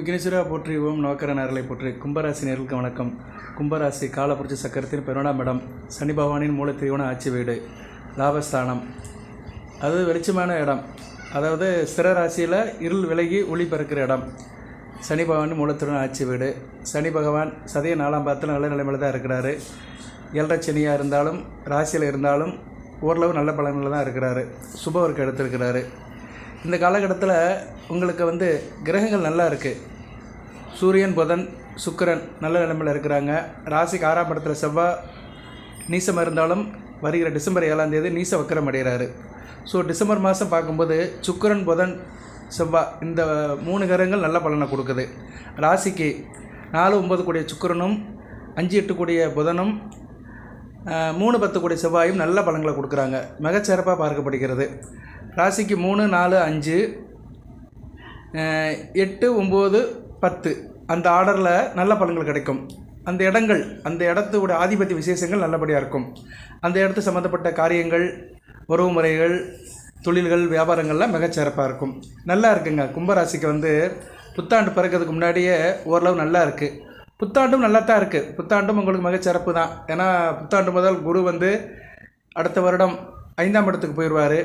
விக்னேஸ்வரா போற்றி ஓம் நவக்கர நேரலை போற்றி கும்பராசி நேர்களுக்கு வணக்கம். கும்பராசி காலப்புரட்சி சக்கரத்தின் பெருணாம் இடம் சனி பகவானின் மூலத்திரிவன ஆட்சி வீடு லாபஸ்தானம். அது வெளிச்சமான இடம். அதாவது ஸ்திர ராசியில் இருள் விலகி ஒளி பிறக்கிற இடம். சனி பகவான் மூலத்திருவன ஆட்சி வீடு. சனி பகவான் சதய நாலாம் பாத்தில் நல்ல நிலைமையில் தான் இருக்கிறாரு. ஏழரை சனியாக இருந்தாலும் ராசியில் இருந்தாலும் ஓரளவு நல்ல பலன்களில் தான் இருக்கிறாரு. சுபவர்க்கு எடுத்திருக்கிறாரு இந்த காலகட்டத்தில் உங்களுக்கு வந்து கிரகங்கள் நல்லா இருக்குது சூரியன் புதன் சுக்கிரன் நல்ல நிலைமையில் இருக்கிறாங்க. ராசிக்கு ஆறாம் இடத்துல செவ்வாய் நீசம் இருந்தாலும் வருகிற டிசம்பர் ஏழாம் தேதி நீச வக்கரம் அடைகிறாரு. ஸோ டிசம்பர் மாதம் பார்க்கும்போது சுக்கிரன் புதன் செவ்வாய் இந்த மூணு கிரகங்கள் நல்ல பலனை கொடுக்குது. ராசிக்கு நாலு ஒம்பது கூடிய சுக்கரனும் அஞ்சு எட்டு கூடிய புதனும் மூணு பத்து கூடிய செவ்வாயும் நல்ல பலன்களை கொடுக்குறாங்க. மிகச்சிறப்பாக பார்க்கப்படுகிறது. ராசிக்கு மூணு நாலு அஞ்சு எட்டு ஒம்பது பத்து. அந்த ஆர்டரில் நல்ல பலன்கள் கிடைக்கும். அந்த இடங்கள் அந்த இடத்தோட ஆதிபத்திய விசேஷங்கள் நல்லபடியாக இருக்கும். அந்த இடத்து சம்மந்தப்பட்ட காரியங்கள் உறவு முறைகள் தொழில்கள் வியாபாரங்கள்லாம் மிகச்சிறப்பாக இருக்கும். நல்லா இருக்குங்க. கும்பராசிக்கு வந்து புத்தாண்டு பிறக்கிறதுக்கு முன்னாடியே ஓரளவு நல்லா இருக்குது புத்தாண்டும் நல்லா தான் இருக்குது புத்தாண்டும் உங்களுக்கு மிகச்சிறப்பு தான். ஏன்னா புத்தாண்டு முதல் குரு வந்து அடுத்த வருடம் ஐந்தாம் இடத்துக்கு போயிடுவார்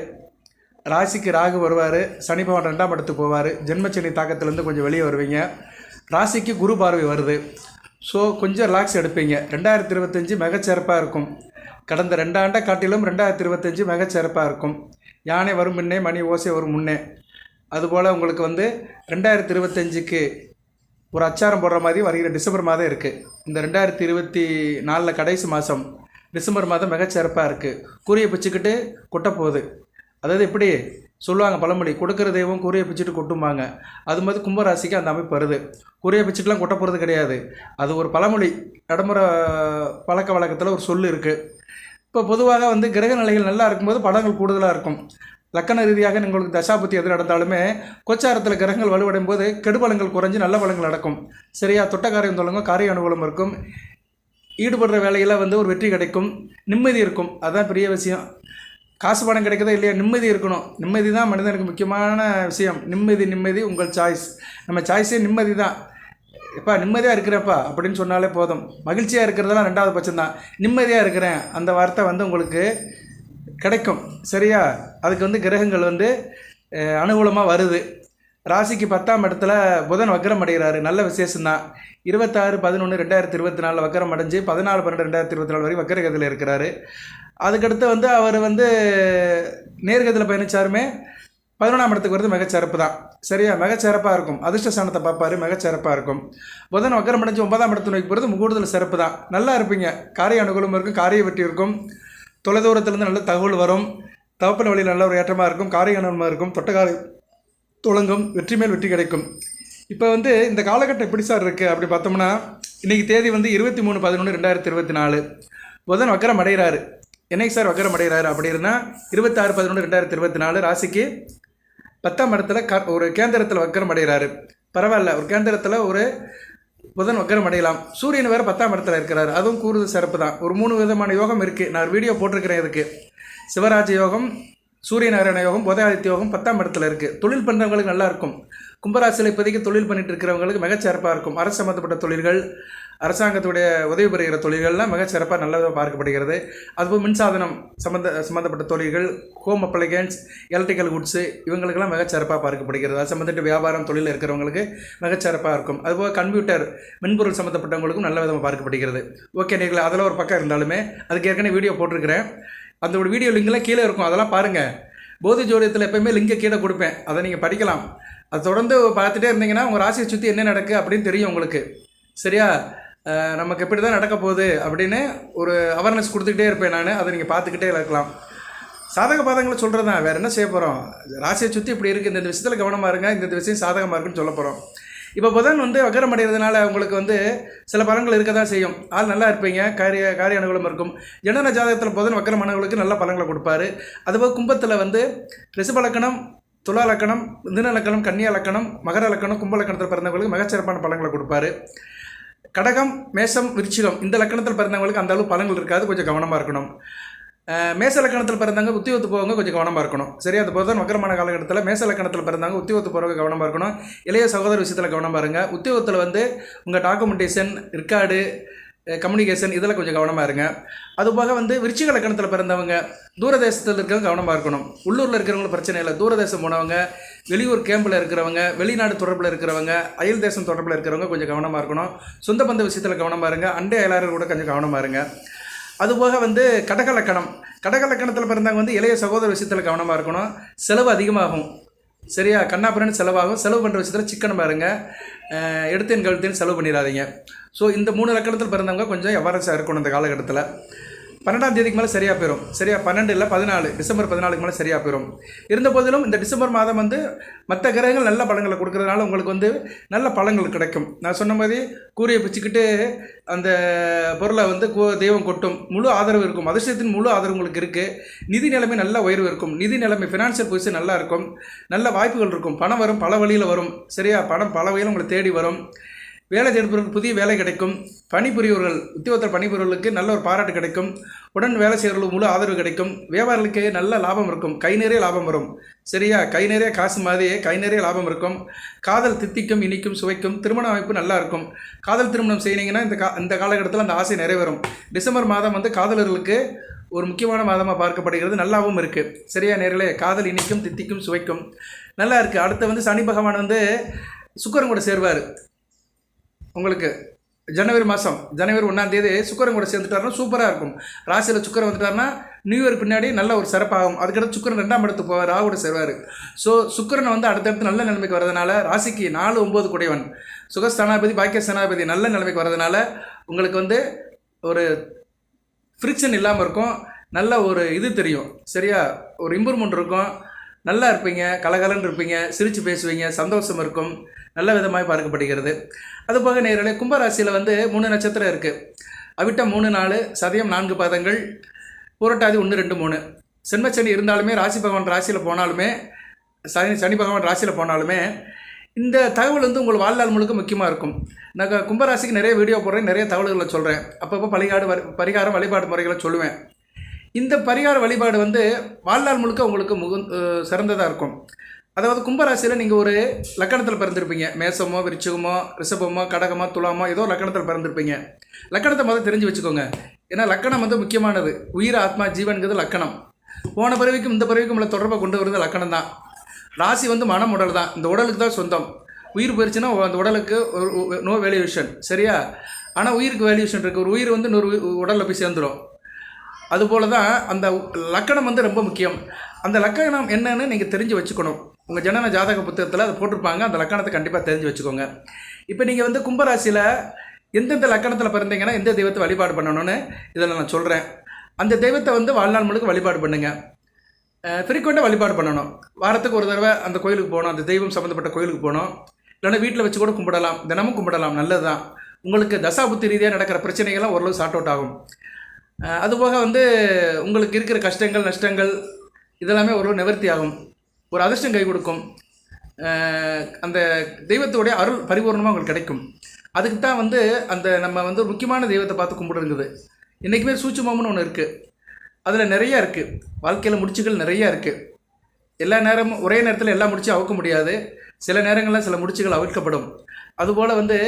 ராசிக்கு ராகு வருவார் சனி பகவான் ரெண்டாம் இடத்துக்கு போவார் ஜென்மச்சனி தாக்கத்துலேருந்து கொஞ்சம் வெளியே வருவீங்க. ராசிக்கு குரு பார்வை வருது. ஸோ கொஞ்சம் ரிலாக்ஸ் எடுப்பீங்க. ரெண்டாயிரத்தி இருபத்தஞ்சி மிகச்சிறப்பாக இருக்கும். கடந்த ரெண்டாண்டை காட்டிலும் ரெண்டாயிரத்தி இருபத்தஞ்சி மிகச்சிறப்பாக இருக்கும். யானை வரும் முன்னே மணி ஓசை வரும் முன்னே. அதுபோல் உங்களுக்கு வந்து ரெண்டாயிரத்தி இருபத்தஞ்சிக்கு ஒரு அச்சாரம் போடுற மாதிரி வருகிற டிசம்பர் மாதம் இருக்குது இந்த ரெண்டாயிரத்தி இருபத்தி நாலில் கடைசி மாதம் டிசம்பர் மாதம் மிகச்சிறப்பாக இருக்குது கூறிய பிச்சுக்கிட்டு கொட்ட போகுது. அதாவது எப்படி சொல்லுவாங்க பழமொழி கொடுக்குற தெய்வம் கூறியை பிச்சுட்டு கொட்டும்பாங்க. அது மாதிரி கும்பராசிக்கு அந்த அமைப்பு வருது. கூறியை பிச்சுட்டுலாம் கொட்ட போகிறது கிடையாது. அது ஒரு பழமொழி நடைமுறை பழக்க வழக்கத்தில் ஒரு சொல் இருக்குது இப்போ பொதுவாக வந்து கிரக நிலைகள் நல்லா இருக்கும்போது படங்கள் கூடுதலாக இருக்கும். லக்கண ரீதியாக உங்களுக்கு தசாபுத்தி எது நடந்தாலுமே கொச்சாரத்தில் கிரகங்கள் வலுவடையும் போது கெடுபலங்கள் குறைஞ்சி நல்ல பலங்கள் நடக்கும். சரியா தொட்ட காரியம் தொடங்கும் காரிய அனுகூலம் இருக்கும். ஈடுபடுற வேலையில் வந்து ஒரு வெற்றி கிடைக்கும். நிம்மதி இருக்கும். அதுதான் பெரிய விஷயம். காசு பணம் கிடைக்குதா இல்லையா? நிம்மதி இருக்கணும். நிம்மதி தான் மனிதனுக்கு முக்கியமான விஷயம். நிம்மதி நிம்மதி உங்கள் சாய்ஸ் நம்ம சாய்ஸே நிம்மதி தான். எப்பா நிம்மதியாக இருக்கிறப்பா அப்படின்னு சொன்னாலே போதும். மகிழ்ச்சியாக இருக்கிறதெல்லாம் ரெண்டாவது பட்சம்தான். நிம்மதியாக இருக்கிறேன் அந்த வார்த்தை வந்து உங்களுக்கு கிடைக்கும். சரியா? அதுக்கு வந்து கிரகங்கள் வந்து அனுகூலமாக வருது. ராசிக்கு பத்தாம் இடத்துல புதன் வக்கரம் அடைகிறாரு. நல்ல விசேஷம்தான். இருபத்தாறு பதினொன்று ரெண்டாயிரத்தி இருபத்தி நாலில் வக்கரம் அடைஞ்சு பதினாலு பன்னெண்டு ரெண்டாயிரத்தி இருபத்தி நாலு வரைக்கும் வக்கரகத்தில் இருக்கிறாரு. அதுக்கடுத்து வந்து அவர் வந்து நேர்கதியில் பயணிச்சாருமே பதினொன்றாம் இடத்துக்கு வருது மிகச்சிறப்பு தான் சரியா? மிகச்சிறப்பாக இருக்கும். அதிர்ஷ்ட பார்ப்பார் பார்ப்பாரு மிகச்சிறப்பாக இருக்கும். புதன் வக்கரம் அடைஞ்சு ஒன்பதாம் இடத்து நோக்கி போகிறது கூடுதல் சிறப்பு தான் நல்லா இருப்பீங்க. காரிய அனுகூலம் இருக்கும் காரிய வெற்றி இருக்கும். தொலைதூரத்துலேருந்து நல்ல தகவல் வரும். தவப்பின வழியில் நல்ல ஒரு ஏற்றமாக இருக்கும். காரிய அனுகூலமாக இருக்கும். தொட்டக்காரி துளங்கும் வெற்றி மேல் வெற்றி கிடைக்கும். இப்போ வந்து இந்த காலகட்டம் எப்படி சார் இருக்குது அப்படி பார்த்தோம்னா இன்றைக்கி தேதி வந்து இருபத்தி மூணு பதினொன்று ரெண்டாயிரத்தி இருபத்தி நாலு. புதன் வக்கரம் அடைகிறாரு. என்னைக்கு சார் வக்கரம் அடைகிறாரு அப்படின்னா இருபத்தாறு பதினொன்று ரெண்டாயிரத்தி இருபத்தி நாலு ராசிக்கு பத்தாம் இடத்துல க ஒரு கேந்திரத்தில் வக்கரம் அடைகிறாரு. பரவாயில்ல ஒரு கேந்திரத்தில் ஒரு புதன் வக்கரம் அடையலாம். சூரியன் வேறு பத்தாம் இடத்துல இருக்கிறார். அதுவும் கூடுதல் சிறப்பு தான் ஒரு மூணு விதமான யோகம் இருக்குது நான் வீடியோ போட்டிருக்கிறேன் இதுக்கு. சிவராஜ யோகம் சூரிய நாராயண யோகம் போதாதித்ய யோகம் பத்தாம் இடத்துல இருக்குது தொழில் பண்ணுறவங்களுக்கு நல்லா இருக்கும். கும்பராசியில் இப்போதைக்கு தொழில் பண்ணிட்டு இருக்கிறவங்களுக்கு மிகச்சிறப்பாக இருக்கும். அரசு சம்மந்தப்பட்ட தொழில்கள் அரசாங்கத்துடைய உதவி பெறுகிற தொழில்கள்லாம் மிகச்சிறப்பாக நல்லதாக பார்க்கப்படுகிறது. அதுபோல் மின்சாதனம் சம்மந்த சம்மந்தப்பட்ட தொழில்கள் ஹோம் அப்ளிகன்ஸ் எலக்ட்ரிக்கல் குட்ஸு இவங்களுக்கெல்லாம் மிகச்சிறப்பாக பார்க்கப்படுகிறது. அது சம்மந்தப்பட்ட வியாபாரம் தொழில் இருக்கிறவங்களுக்கு மிகச்சிறப்பாக இருக்கும். அதுபோல் கம்ப்யூட்டர் மென்பொருள் சம்மந்தப்பட்டவங்களுக்கும் நல்ல விதமாக பார்க்கப்படுகிறது. ஓகே நீங்கள் அதில் ஒரு பக்கம் இருந்தாலுமே அதுக்கு ஏற்கனவே வீடியோ போட்டிருக்கிறேன். அந்த ஒரு வீடியோ லிங்க்லாம் கீழே இருக்கும். அதெல்லாம் பாருங்கள் போதி ஜோதியத்தில் எப்பயுமே லிங்கை கீழே கொடுப்பேன். அதை நீங்கள் படிக்கலாம். அதை தொடர்ந்து பார்த்துட்டே இருந்தீங்கன்னா உங்கள் ராசியை சுற்றி என்ன நடக்கு அப்படின்னு தெரியும் உங்களுக்கு. சரியா? நமக்கு எப்படி தான் நடக்க போகுது அப்படின்னு ஒரு அவேர்னஸ் கொடுத்துக்கிட்டே இருப்பேன் நான். அதை நீங்கள் பார்த்துக்கிட்டே இருக்கலாம். சாதக பாதங்களை சொல்கிறது தான் வேறு என்ன செய்ய போகிறோம் ராசியை சுற்றி இப்படி இருக்குது இந்த விஷயத்தில் கவனமாக இருங்க. இந்த விஷயம் சாதகமாக இருக்குன்னு சொல்ல போகிறோம் இப்போ புதன் வந்து வக்கரம் அடைகிறதுனால உங்களுக்கு வந்து சில பலன்கள் இருக்க தான் செய்யும். ஆள் நல்லா இருப்பீங்க காரிய காரிய அனுகூலம் இருக்கும். ஜனன ஜாதகத்தில் புதன் வக்கரம் நல்ல பலன்களை கொடுப்பாரு. அதுபோல் கும்பத்தில் வந்து ரிசுபலக்கணம் துலா லக்கணம் லக்கணம் கன்னியா லக்கணம் மகர லக்கணம் கும்ப லக்கணத்தில் பிறந்தவங்களுக்கு மிகச்சிறப்பான பலன்களை கொடுப்பாரு. கடகம் மேசம் விருச்சிகம் இந்த லக்கணத்தில் பிறந்தவங்களுக்கு அந்த அளவு பலன்கள் இருக்காது. கொஞ்சம் கவனமாக இருக்கணும். மேசலக்கணத்தில் மேச லக்கணத்தில் பிறந்தவங்க உத்தியோகத்து போவங்க கொஞ்சம் கவனமாக இருக்கணும். சரி அது போதும் மக்கரமான காலகட்டத்தில் மேசலக்கணத்தில் பிறந்தவங்க உத்தியோகத்து போகிறவங்க கவனமாக இருக்கணும். இளைய சகோதர விஷயத்தில் கவனமாக இருங்க. உத்தியோகத்தில் வந்து உங்கள் டாக்குமெண்டேஷன் ரெக்கார்டு கம்யூனிகேஷன் இதில் கொஞ்சம் கவனமாக இருங்க. அதுபோக வந்து விருச்சிக லக்கணத்தில் பிறந்தவங்க தூரதேசத்தில் இருக்கிறவங்க கவனமாக இருக்கணும். உள்ளூரில் இருக்கிறவங்களும் பிரச்சனை இல்லை. தூரதேசம் போனவங்க வெளியூர் கேம்பில் இருக்கிறவங்க வெளிநாடு தொடர்பில் இருக்கிறவங்க அயல் தேசம் தொடர்பில் இருக்கிறவங்க கொஞ்சம் கவனமாக இருக்கணும். சொந்த பந்த விஷயத்தில் கவனமாக இருங்க. அண்டை அயலாளர் கூட கொஞ்சம் கவனமாக இருங்க. அதுபோக வந்து கடகலக்கணம். கடகலக்கணத்தில் பிறந்தவங்க வந்து இளைய சகோதர விஷயத்தில் கவனமாக இருக்கணும். செலவு அதிகமாகும். சரியா? கண்ணாப்புறன்னு செலவாகும். செலவு பண்ணுற விஷயத்தில் சிக்கனமாக இருங்க எடுத்தேன் கழுத்தேன் செலவு பண்ணிடாதீங்க. ஸோ இந்த மூணு லக்கணத்தில் பிறந்தவங்க கொஞ்சம் எவரஸாக இருக்கணும் இந்த காலகட்டத்தில். பன்னெண்டாம் தேதிக்கு மேலே சரியாக போயிடும் சரியா பன்னெண்டு இல்லை பதினாலு டிசம்பர் பதினாலுக்கு மேலே சரியாக போயிடும் இருந்த போதிலும் இந்த டிசம்பர் மாதம் வந்து மற்ற கிரகங்கள் நல்ல பழங்களை கொடுக்கறதுனால உங்களுக்கு வந்து நல்ல பழங்கள் கிடைக்கும். நான் சொன்ன மாதிரி கூரையை பிச்சுக்கிட்டு அந்த பொருளை வந்து தெய்வம் கொட்டும். முழு ஆதரவு இருக்கும். அதிர்ஷ்டத்தின் முழு ஆதரவு உங்களுக்கு இருக்குது நிதி நிலைமை நல்ல உயர்வு இருக்கும். நிதி நிலைமை ஃபினான்ஷியல் பொசிஷன் நல்லா இருக்கும். நல்ல வாய்ப்புகள் இருக்கும். பணம் வரும் பல வழியில் வரும். சரியா? பணம் பல வழியில் உங்களை தேடி வரும். வேலை தேடுபவர்களுக்கு புதிய வேலை கிடைக்கும். பணிபுரியவர்கள் உத்தியோகத்தில் பணிபுரியவர்களுக்கு நல்ல ஒரு பாராட்டு கிடைக்கும். உடன் வேலை செய்கிறவர்களுக்கு முழு ஆதரவு கிடைக்கும். வியாபாரிகளுக்கு நல்ல லாபம் இருக்கும். கை நிறைய லாபம் வரும். சரியா? கை நிறைய காசு மாதிரியே கை நிறைய லாபம் இருக்கும். காதல் தித்திக்கும் இனிக்கும் சுவைக்கும் திருமண அமைப்பு நல்லா இருக்கும். காதல் திருமணம் செய்யனீங்கன்னா இந்த கா இந்த காலகட்டத்தில் அந்த ஆசை நிறைவேறும். டிசம்பர் மாதம் வந்து காதலர்களுக்கு ஒரு முக்கியமான மாதமாக பார்க்கப்படுகிறது. நல்லாவும் இருக்குது சரியா நேர்களே? காதல் இனிக்கும் தித்திக்கும் சுவைக்கும். நல்லா இருக்குது அடுத்து வந்து சனி பகவான் வந்து சுக்கரன் கூட சேருவார். உங்களுக்கு ஜனவரி மாதம் ஜனவரி ஒன்றாம் தேதி சுக்கரன் கூட சேர்ந்துட்டாருன்னா சூப்பராக இருக்கும். ராசியில் சுக்கரன் வந்துட்டாருன்னா நியூ இயர் பின்னாடி நல்ல ஒரு சிறப்பாகும். அதுக்கடுத்து சுக்கரன் ரெண்டாம் இடத்துக்கு போவார் ராவோட சேருவார். ஸோ சுக்கரன் வந்து அடுத்தடுத்து நல்ல நிலைமைக்கு வரதுனால ராசிக்கு நாலு ஒம்பது குடையவன். சுகஸ்தானாபதி பாக்கிய ஸ்தானாபதி நல்ல நிலைமைக்கு வரதுனால உங்களுக்கு வந்து ஒரு ஃப்ரிக்ஷன் இல்லாமல் இருக்கும். நல்ல ஒரு இது தெரியும். சரியா? ஒரு இம்ப்ரூவ்மெண்ட் இருக்கும். நல்லா இருப்பீங்க கலகலன்னு இருப்பீங்க சிரித்து பேசுவீங்க சந்தோஷம் இருக்கும் நல்ல விதமாக பார்க்கப்படுகிறது. அதுபோக நேரலே கும்பராசியில் வந்து மூணு நட்சத்திரம் இருக்குது அவிட்டம் மூணு நாலு சதயம் நான்கு பாதங்கள் புரட்டாதி ஒன்று ரெண்டு மூணு. சென்மச்சனி இருந்தாலுமே ராசி பகவான் ராசியில் போனாலுமே சனி சனி பகவான் ராசியில் போனாலுமே இந்த தகவல் வந்து உங்கள் வாழ்நாள் முழுக்க முக்கியமாக இருக்கும். நான் கும்பராசிக்கு நிறைய வீடியோ போடுறேன் நிறைய தகவல்களை சொல்கிறேன் அப்பப்போ பரிகாடு வரி- பரிகாரம் வழிபாடு முறைகளை சொல்லுவேன். இந்த பரிகார வழிபாடு வந்து வாழ்நாள் முழுக்க உங்களுக்கு முகு சிறந்ததாக இருக்கும். அதாவது கும்பராசியில் நீங்கள் ஒரு லக்கணத்தில் பிறந்திருப்பீங்க. மேசமோ விருச்சகமோ ரிஷபமோ கடகமோ துலாமோ ஏதோ லக்கணத்தில் பிறந்திருப்பீங்க. லக்கணத்தை முதல்ல தெரிஞ்சு வச்சுக்கோங்க. ஏன்னா லக்கணம் வந்து முக்கியமானது. உயிர் ஆத்மா ஜீவன்கிறது லக்கணம். போன பிறவிக்கும் இந்த பிறவிக்கும் உள்ள தொடர்பை கொண்டு வருது லக்கணம் தான் ராசி வந்து மனம் உடல் தான் இந்த உடலுக்கு தான் சொந்தம். உயிர் போயிடுச்சுன்னா அந்த உடலுக்கு ஒரு நோ வேல்யூஷன். சரியா? ஆனால் உயிருக்கு வேல்யூஷன் இருக்குது ஒரு உயிர் வந்து இன்னொரு உடலில் போய் சேர்ந்துடும் அதுபோல தான் அந்த லக்கணம் வந்து ரொம்ப முக்கியம். அந்த லக்கணம் என்னன்னு நீங்கள் தெரிஞ்சு வச்சுக்கணும். உங்கள் ஜனன ஜாதக புத்தகத்தில் அதை போட்டிருப்பாங்க. அந்த லக்கணத்தை கண்டிப்பாக தெரிஞ்சு வச்சுக்கோங்க. இப்போ நீங்கள் வந்து கும்பராசியில் எந்தெந்த லக்கணத்தில் பிறந்தீங்கன்னா எந்த தெய்வத்தை வழிபாடு பண்ணணும்னு இதில் நான் சொல்கிறேன் அந்த தெய்வத்தை வந்து வாழ்நாள் முழுக்க வழிபாடு பண்ணுங்கள் ஃப்ரீக்வெண்ட்டாக வழிபாடு பண்ணணும். வாரத்துக்கு ஒரு தடவை அந்த கோயிலுக்கு போகணும். அந்த தெய்வம் சம்மந்தப்பட்ட கோயிலுக்கு போகணும். இல்லைன்னா வீட்டில் வச்சு கூட கும்பிடலாம். தினமும் கும்பிடலாம். நல்லது தான் உங்களுக்கு தசாபுத்தி ரீதியாக நடக்கிற பிரச்சனைகள்லாம் ஓரளவு சார்ட் அவுட் ஆகும். அதுபோக வந்து உங்களுக்கு இருக்கிற கஷ்டங்கள் நஷ்டங்கள் இதெல்லாமே ஒரு நிவர்த்தி ஆகும். ஒரு அதிர்ஷ்டம் கை கொடுக்கும். அந்த தெய்வத்தோடைய அருள் பரிபூர்ணமாக உங்களுக்கு கிடைக்கும். அதுக்கு தான் வந்து அந்த நம்ம வந்து முக்கியமான தெய்வத்தை பார்த்து கும்பிடுறது இன்றைக்குமே சூட்சுமம்னு ஒன்று இருக்குது அதில் நிறைய இருக்குது வாழ்க்கையில் முடிச்சுகள் நிறையா இருக்குது எல்லா நேரமும் ஒரே நேரத்தில் எல்லா முடிச்சும் அவுக்க முடியாது. சில நேரங்களில் சில முடிச்சுகள் அவிழ்க்கப்படும். அதுபோல் வந்து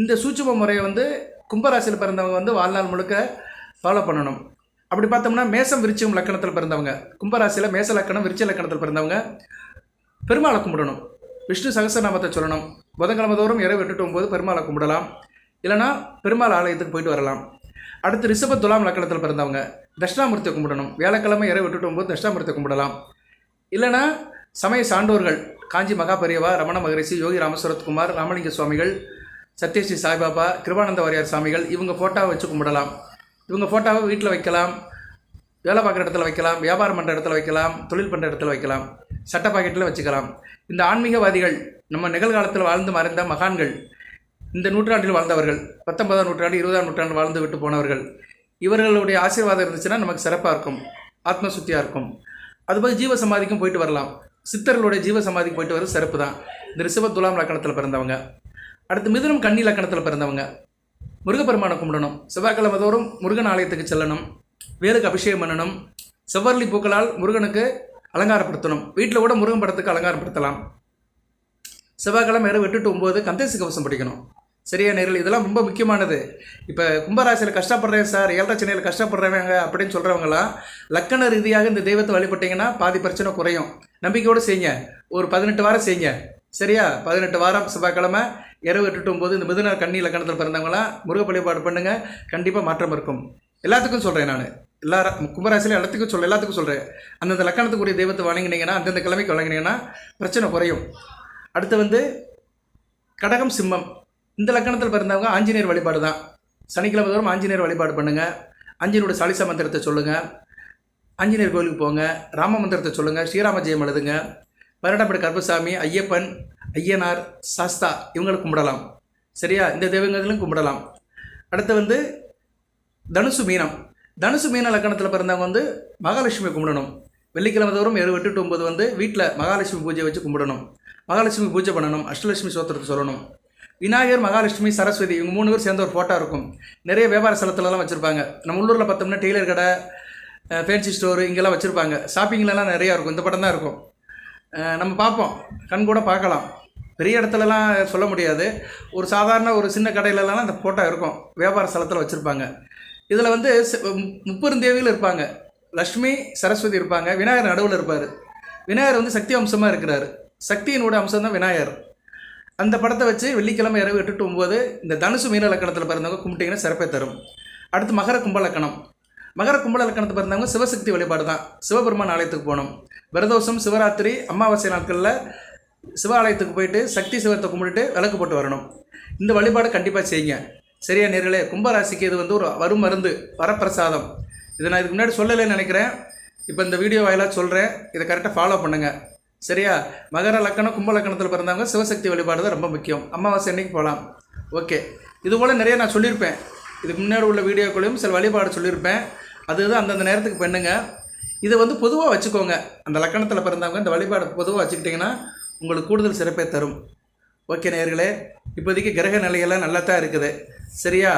இந்த சூட்சம முறையை வந்து கும்பராசியில் பிறந்தவங்க வந்து வாழ்நாள் முழுக்க ஃபாலோ பண்ணணும். அப்படி பார்த்தோம்னா மேசம் விரிச்சம் லக்கணத்தில் பிறந்தவங்க. கும்பராசியில் மேச லக்கணம் விரிச்ச லக்கணத்தில் பிறந்தவங்க. பெருமாளை கும்பிடணும். விஷ்ணு சகசநாமத்தை சொல்லணும். புதன்கிழமை தோறும் இரவு விட்டுட்டு to ஒம்பது பெருமாளை கும்பிடலாம். இல்லைனா பெருமாள் ஆலயத்துக்கு போயிட்டு வரலாம். அடுத்து ரிஷப துலாம் லக்கணத்தில் பிறந்தவங்க. தட்சிணாமூர்த்தியை கும்பிடணும். வியாழக்கிழமை இரவு விட்டுட்டு to ஒம்பது தட்சிணாமூர்த்தியை கும்பிடலாம். இல்லைனா சமய சான்றோர்கள் காஞ்சி மகாபெரியவா ரமண மகரிஷி யோகி ராமஸ்வரத்குமார் ராமலிங்க சுவாமிகள் சத்யஸ்ரீ சாய்பாபா கிருபானந்த வாரியார் சாமிகள் இவங்க ஃபோட்டோவை வச்சு கும்பிடலாம். இவங்க ஃபோட்டோவை வீட்டில் வைக்கலாம் வேலை பார்க்குற இடத்துல வைக்கலாம் வியாபாரம் பண்ணுற இடத்துல வைக்கலாம் தொழில் பண்ணுற இடத்துல வைக்கலாம் சட்ட பாக்கெட்டில் வச்சுக்கலாம். இந்த ஆன்மீகவாதிகள் நம்ம நிகழ்காலத்தில் வாழ்ந்து மறைந்த மகான்கள் இந்த நூற்றாண்டில் வாழ்ந்தவர்கள் பத்தொன்பதாம் நூற்றாண்டு இருபதாம் நூற்றாண்டு வாழ்ந்து விட்டு போனவர்கள் இவர்களுடைய ஆசீர்வாதம் இருந்துச்சுன்னா நமக்கு சிறப்பாக இருக்கும் ஆத்ம சுத்தியாக இருக்கும். அதுபோல் ஜீவ சமாதிக்கும் போயிட்டு வரலாம். சித்தர்களுடைய ஜீவ சமாதிக்கு போயிட்டு வர சிறப்பு தான் இந்த ரிஷப துலாம் லக்கணத்தில் பிறந்தவங்க. அடுத்து மிதுனம் கன்னி லக்கணத்தில் பிறந்தவங்க. முருகப்பெருமானை கும்பிடணும். செவ்வாய்க்கிழமை தோறும் முருகன் ஆலயத்துக்கு செல்லணும். வேலுக்கு அபிஷேகம் பண்ணணும். செவ்வரளி பூக்களால் முருகனுக்கு அலங்காரப்படுத்தணும். வீட்டில் கூட முருகன் படத்துக்கு அலங்காரப்படுத்தலாம். செவ்வாய்க்கிழமை இரவு எட்டு டு ஒம்பது கந்தேசி கவசம் படிக்கணும். சரியா நேரில்? இதெல்லாம் ரொம்ப முக்கியமானது. இப்போ கும்பராசியில் கஷ்டப்படுறேன் சார் ஏழரை சென்னையில் கஷ்டப்படுறவங்க அப்படின்னு சொல்கிறவங்களாம் லக்கண ரீதியாக இந்த தெய்வத்தை வழிபட்டிங்கன்னா பாதி பிரச்சனை குறையும். நம்பிக்கையோடு செய்யுங்க. ஒரு பதினெட்டு வாரம் செய்யுங்க. சரியா? பதினெட்டு வாரம் செவ்வாய்க்கிழமை இரவு எட்டுட்டும் போது இந்த மிதுன கண்ணி லக்கணத்தில் பிறந்தவங்களாம் முருக வழிபாடு பண்ணுங்கள் கண்டிப்பாக மாற்றம் இருக்கும். எல்லாத்துக்கும் சொல்கிறேன் நான். எல்லா கும்பராசிலையும் எல்லாத்துக்கும் சொல்ல எல்லாத்துக்கும் சொல்கிறேன் அந்தந்த லக்கணத்துக்குரிய தெய்வத்தை வழங்கினீங்கன்னா அந்தந்த கிழமைக்கு வழங்கினீங்கன்னா பிரச்சனை குறையும். அடுத்து வந்து கடகம் சிம்மம். இந்த லக்கணத்தில் பிறந்தவங்க ஆஞ்சநேயர் வழிபாடு தான். சனிக்கிழமை தோறும் ஆஞ்சநேயர் வழிபாடு பண்ணுங்கள் ஆஞ்சநேயரோட சாலிசா மந்திரத்தை சொல்லுங்கள் ஆஞ்சநேயர் கோயிலுக்கு போங்க. ராம மந்திரத்தை சொல்லுங்கள் ஸ்ரீராம ஜெயம் எழுதுங்க. பரடப்படி கருப்பசாமி ஐயப்பன் ஐயனார் சாஸ்தா இவங்களை கும்பிடலாம். சரியா? இந்த தெய்வங்களும் கும்பிடலாம். அடுத்து வந்து தனுசு மீனம். தனுசு மீன லக்கணத்தில் பிறந்தவங்க வந்து மகாலட்சுமி கும்பிடணும். வெள்ளிக்கிழமை தோறும் ஏழு எட்டு ஒம்பது வந்து வீட்டில் மகாலட்சுமி பூஜை வச்சு கும்பிடணும். மகாலட்சுமி பூஜை பண்ணணும். அஷ்டலட்சுமி சோத்திரத்தை சொல்லணும். விநாயகர் மகாலட்சுமி சரஸ்வதி இவங்க மூணு பேர் சேர்ந்த ஒரு ஃபோட்டோ இருக்கும். நிறைய வியாபார ஸ்தலத்துலலாம் வச்சுருப்பாங்க. நம்ம உள்ளூரில் பார்த்தோம்னா டெய்லர் கடை ஃபேன்சி ஸ்டோரு இங்கெல்லாம் வச்சுருப்பாங்க. ஷாப்பிங்லலாம் நிறையா இருக்கும். இந்த படம் தான் இருக்கும். நம்ம பார்ப்போம். கண் கூட பார்க்கலாம். பெரிய இடத்துலலாம் சொல்ல முடியாது. ஒரு சாதாரண ஒரு சின்ன கடையிலலாம் அந்த ஃபோட்டோ இருக்கும். வியாபார ஸ்தலத்தில் வச்சுருப்பாங்க. இதில் வந்து சி- மு- முப்பெருந்தேவிகள் இருப்பாங்க. லக்ஷ்மி சரஸ்வதி இருப்பாங்க. விநாயகர் நடுவில் இருப்பார். விநாயகர் வந்து சக்தி அம்சமாக இருக்கிறார். சக்தியினோட அம்சம் தான் விநாயகர். அந்த படத்தை வச்சு வெள்ளிக்கிழமை இரவு எட்டு ஒம்பது இந்த தனுசு மீன லக்கணத்தில் பிறந்தவங்க கும்பிட்டீங்கன்னா சிறப்பை தரும். அடுத்து மகர கும்ப லக்கணம். மகர கும்பல லக்கணத்தில் பிறந்தவங்க சிவசக்தி வழிபாடு தான். சிவபெருமான் ஆலயத்துக்கு போகணும் விரதோஷம் சிவராத்திரி அமாவாசை நாட்களில் சிவ ஆலயத்துக்கு போயிட்டு சக்தி சிவத்தை கும்பிட்டுட்டு விளக்கு போட்டு வரணும். இந்த வழிபாடு கண்டிப்பாக செய்யுங்க. சரியா நேர்களே கும்பராசிக்கு இது வந்து ஒரு வரும் மருந்து வரப்பிரசாதம். இதை நான் இதுக்கு முன்னாடி சொல்லலைன்னு நினைக்கிறேன். இப்போ இந்த வீடியோ வாயிலாக சொல்கிறேன் இதை கரெக்டாக ஃபாலோ பண்ணுங்கள் சரியா? மகர லக்கணம் கும்ப லக்கணத்தில் பிறந்தவங்க சிவசக்தி வழிபாடு தான் ரொம்ப முக்கியம். அமாவாசை அன்னைக்கு போகலாம் ஓகே. இது போல் நிறைய நான் சொல்லியிருப்பேன். இதுக்கு முன்னாடி உள்ள வீடியோக்களையும் சில வழிபாடு சொல்லியிருப்பேன். அதுதான் அந்தந்த நேரத்துக்கு பண்ணுங்க. இதை வந்து பொதுவாக வச்சுக்கோங்க. அந்த லக்கணத்தில் பிறந்தவங்க இந்த வழிபாடு பொதுவாக வச்சுக்கிட்டிங்கன்னா உங்களுக்கு கூடுதல் சிறப்பை தரும். ஓகே நேர்களே இப்போதைக்கு கிரக நிலையெல்லாம் நல்லா தான் இருக்குது. சரியா?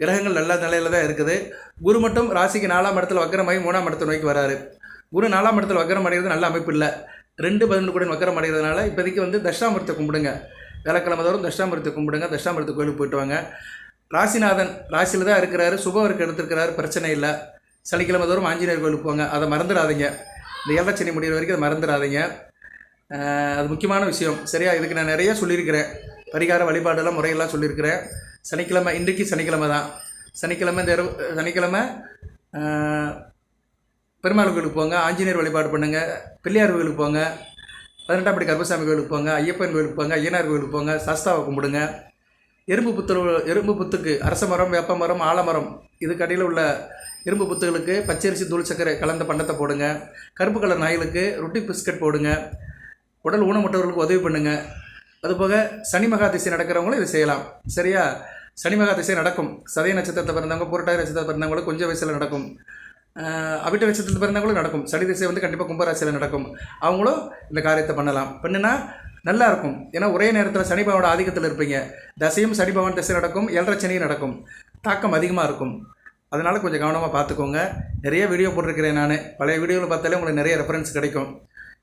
கிரகங்கள் நல்ல நிலையில் தான் இருக்குது. குரு மட்டும் ராசிக்கு நாலாம் இடத்துல வக்கரமாகி மூணாம் இடத்தை நோக்கி வராரு. குரு நாலாம் இடத்துல வக்கரம் அடைகிறது நல்ல அமைப்பு இல்லை. ரெண்டு பதினொன்று கூட வக்கரம் அடைகிறதுனால இப்போதைக்கு வந்து தட்சாமூர்த்தியை கும்பிடுங்க. விளக்கிழமை தோறும் தட்சாமூர்த்தியை கும்பிடுங்க. தட்சாமூர்த்தி கோயிலுக்கு போயிட்டு வாங்க. ராசிநாதன் ராசியில் தான் இருக்கிறாரு. சுபவருக்கு எடுத்திருக்கிறாரு. பிரச்சனை இல்லை. சனிக்கிழமை தோறும் ஆஞ்சநேயர் கோயிலுக்கு போங்க. அதை மறந்துடாதீங்க. இந்த ஏழச்சனி முடிகிற வரைக்கும் அதை மறந்துடாதீங்க. அது முக்கியமான விஷயம். சரியா? இதுக்கு நான் நிறைய சொல்லியிருக்கிறேன். பரிகார வழிபாடெல்லாம் முறையெல்லாம் சொல்லியிருக்கிறேன். சனிக்கிழமை இன்றைக்கு சனிக்கிழமை தான். சனிக்கிழமை இந்த இரவு சனிக்கிழமை பெருமாள் கோயிலுக்கு போங்க. ஆஞ்சநேயர் வழிபாடு பண்ணுங்கள் பிள்ளையார் கோயிலுக்கு போங்க. பதினெட்டாம் படி கருப்பசாமி கோயிலுக்கு போங்க. ஐயப்பன் கோயிலுக்கு போங்க. ஐயனார் கோயிலுக்கு போங்க. சஸ்தாவை கும்பிடுங்க. எறும்பு புத்து எறும்பு புத்துக்கு அரச மரம் வேப்ப மரம் ஆலமரம் இதுக்கு உள்ள இரும்பு புத்துகளுக்கு பச்சரிசி தூள் சக்கரை கலந்த பண்டத்தை போடுங்க. கருப்பு கலர் நாய்களுக்கு ரொட்டி பிஸ்கட் போடுங்க. உடல் ஊனமுற்றவர்களுக்கு உதவி பண்ணுங்க. அதுபோக சனி மகா திசை நடக்கிறவங்களும் இதை செய்யலாம். சரியா? சனி மகா திசை நடக்கும். சதய நட்சத்திரத்தை பிறந்தவங்க புரட்டாதி நட்சத்திரத்தை பிறந்தவங்களுக்கு கொஞ்சம் வயசில் நடக்கும். அவிட்ட நட்சத்திரத்தில் பிறந்தவங்களும் நடக்கும். சனி திசை வந்து கண்டிப்பாக கும்பராசியில் நடக்கும். அவங்களும் இந்த காரியத்தை பண்ணலாம். பண்ணுனா நல்லா இருக்கும். ஏன்னா ஒரே நேரத்தில் சனி பகவானோட ஆதிக்கத்தில் இருப்பீங்க. தசையும் சனி பகவான் திசை நடக்கும். ஏழரை சனியும் நடக்கும். தாக்கம் அதிகமாக இருக்கும். அதனால் கொஞ்சம் கவனமாக பார்த்துக்கோங்க. நிறைய வீடியோ போட்டிருக்கிறேன் நான். பழைய வீடியோவில் பார்த்தாலே உங்களுக்கு நிறைய ரெஃபரன்ஸ் கிடைக்கும்.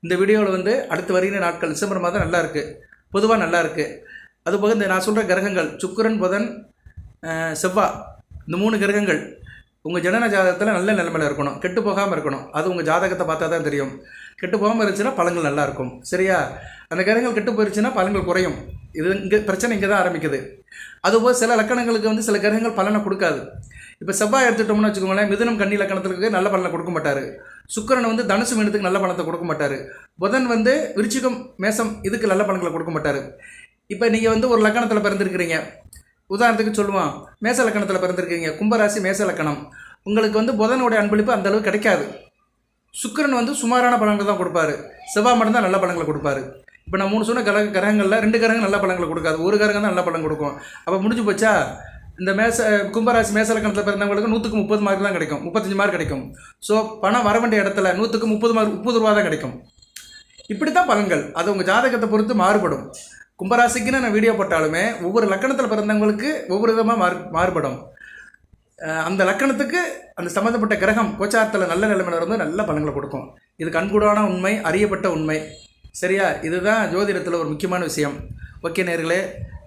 இந்த வீடியோவில் வந்து அடுத்து வருகிற நாட்கள் டிசம்பர் மாதம் நல்லா இருக்குது பொதுவாக நல்லா இருக்குது அதுபோக இந்த நான் சொல்கிற கிரகங்கள் சுக்கரன் புதன் செவ்வா இந்த மூணு கிரகங்கள் உங்கள் ஜனன ஜாதகத்தில் நல்ல நிலைமையில் இருக்கணும். கெட்டு போகாமல் இருக்கணும். அது உங்கள் ஜாதகத்தை பார்த்தா தான் தெரியும். கெட்டு போகாமல் இருந்துச்சுன்னா பழங்கள் நல்லாயிருக்கும் சரியா? அந்த கிரகங்கள் கெட்டு போயிருச்சுன்னா பழங்கள் குறையும். இது இங்கே பிரச்சனை இங்கே தான் ஆரம்பிக்குது அதுபோல் சில லக்கணங்களுக்கு வந்து சில கிரகங்கள் பலனை கொடுக்காது. இப்போ செவ்வாய் எடுத்துட்டோம்னு வச்சுக்கோங்களேன் மிதுனம் கண்ணி லக்கணத்துக்கு நல்ல பலனை கொடுக்க மாட்டார். சுக்கிரன் வந்து தனுசு மீனத்துக்கு நல்ல பலத்தை கொடுக்க மாட்டார். புதன் வந்து விருச்சிகம் மேசம் இதுக்கு நல்ல பலன்களை கொடுக்க மாட்டார். இப்போ நீங்கள் வந்து ஒரு லக்கணத்தில் பிறந்திருக்கிறீங்க. உதாரணத்துக்கு சொல்லுவோம் மேச லக்கணத்தில் பிறந்திருக்கீங்க. கும்பராசி மேச லக்கணம். உங்களுக்கு வந்து புதனுடைய அன்பளிப்பு அந்தளவு கிடைக்காது. சுக்கிரன் வந்து சுமாரான பலன்கள் தான் கொடுப்பாரு. செவ்வாய் மட்டும்தான் நல்ல பலன்களை கொடுப்பாரு. இப்போ நான் மூணு சொன்ன கிரக கிரகங்களில் ரெண்டு கிரகம் நல்ல பலன்களை கொடுக்காது. ஒரு கிரகம் தான் நல்ல பலன் கொடுக்கும். அப்போ முடிஞ்சு போச்சா? இந்த மேச கும்பராசி மேசலக்கணத்தில் பிறந்தவங்களுக்கு நூற்றுக்கு முப்பது மார்க் தான் கிடைக்கும். முப்பத்தஞ்சு மார்க் கிடைக்கும். ஸோ பணம் வர வேண்டிய இடத்துல நூற்றுக்கு முப்பது மார்க் முப்பது ரூபா தான் கிடைக்கும். இப்படி தான் பலன்கள். அது உங்கள் ஜாதகத்தை பொறுத்து மாறுபடும். கும்பராசிக்குன்னு நான் வீடியோ போட்டாலுமே ஒவ்வொரு லக்கணத்தில் பிறந்தவங்களுக்கு ஒவ்வொரு விதமாக மாறு மாறுபடும். அந்த லக்கணத்துக்கு அந்த சம்மந்தப்பட்ட கிரகம் கோச்சாரத்தில் நல்ல நிலைமையில இருந்து நல்ல பலன்களை கொடுக்கும். இது கண்கூடான உண்மை அறியப்பட்ட உண்மை. சரியா? இதுதான் ஜோதிடத்தில் ஒரு முக்கியமான விஷயம். ஓகே நேர்களே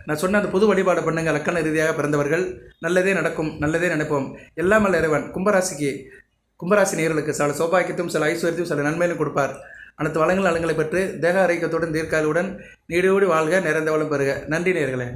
நான் சொன்ன அந்த பொது வழிபாடு பண்ணுங்கள் லக்கண ரீதியாக பிறந்தவர்கள். நல்லதே நடக்கும் நல்லதே நினைப்போம். எல்லாம் அல்ல இறைவன் கும்பராசிக்கு கும்பராசி நேர்களுக்கு சில சௌபாக்கியத்தையும் சில ஐஸ்வர்யத்தையும் சில நன்மையிலும் கொடுப்பார். அனைத்து வளங்கள் நலங்களை பெற்று தேக ஆரோக்கியத்துடன் தீர்க்காலுடன் நீடோடி வாழ்க நிறைந்த வளம் பெறுக. நன்றி நேர்களே.